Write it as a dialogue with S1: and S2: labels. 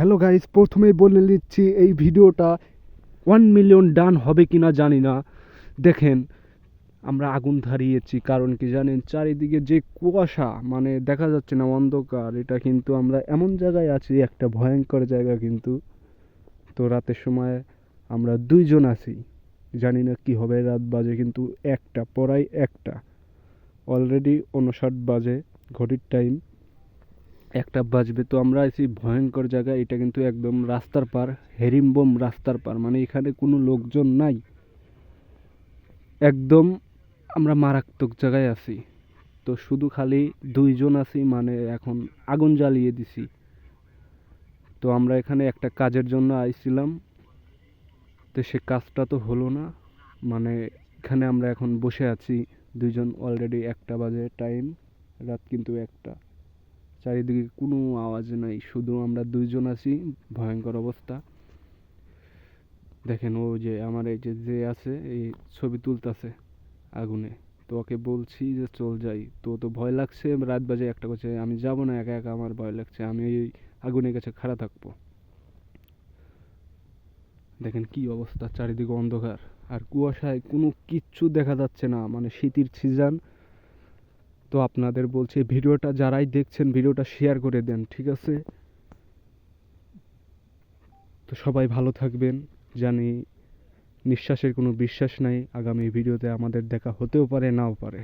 S1: Hello guys প্রথমেই বলে নিচ্ছি এই ভিডিওটা ওয়ান মিলিয়ন ডান হবে কি না জানি না। দেখেন, আমরা আগুন ধরিয়েছি, কারণ কি জানেন? চারিদিকে যে কুয়াশা মানে দেখা যাচ্ছে না অন্ধকার, এটা কিন্তু আমরা এমন জায়গায় আছি, একটা ভয়ঙ্কর জায়গা কিন্তু। তো রাতের সময় আমরা দুইজন আছি, জানি না কি হবে, রাত বাজে কিন্তু একটা পড়াই একটা। অলরেডি উনষাট বাজে, ঘড়ির টাইম একটা বাজবে। তো আমরা আছি ভয়ঙ্কর জায়গা এটা কিন্তু একদম রাস্তার পার, হেরিমবম রাস্তার পার মানে এখানে কোনো লোকজন নাই। একদম আমরা মারাত্মক জায়গায় আছি। তো শুধু খালি দুইজন আছি মানে এখন আগুন জ্বালিয়ে দিছি। তো আমরা এখানে একটা কাজের জন্য আইছিলাম। তো সে কাজটা তো হলো না মানে এখানে আমরা এখন বসে আছি, দুইজন অলরেডি একটা বাজে টাইম রাত কিন্তু একটা। চারিদিকে কোনো আওয়াজ নাই, শুধু আমরা দুইজন আছি, ভয়ঙ্কর অবস্থা। দেখেন ও যে আমার এই যে যে আছে, এই ছবি তুলতাছে আগুনে, তো ওকে বলছি যে চল যাই। তো তো ভয় লাগছে, রাত বাজে একটা করছে আমি যাব না, একা একা আমার ভয় লাগছে, আমি এই আগুনের কাছে খাড়া থাকব। দেখেন কি অবস্থা, চারিদিকে অন্ধকার। আর কুয়াশায় কোনো কিচ্ছু দেখা যাচ্ছে না মানে শীতের সিজন তো আপনাদের বলছি, ভিডিওটা যারাই দেখছেন, ভিডিওটা শেয়ার করে দেন, ঠিক আছে? তো সবাই ভালো থাকবেন। জানি নিঃশ্বাসের কোনো বিশ্বাস নাই। আগামী ভিডিওতে আমাদের দেখা হতেও পারে, নাও পারে।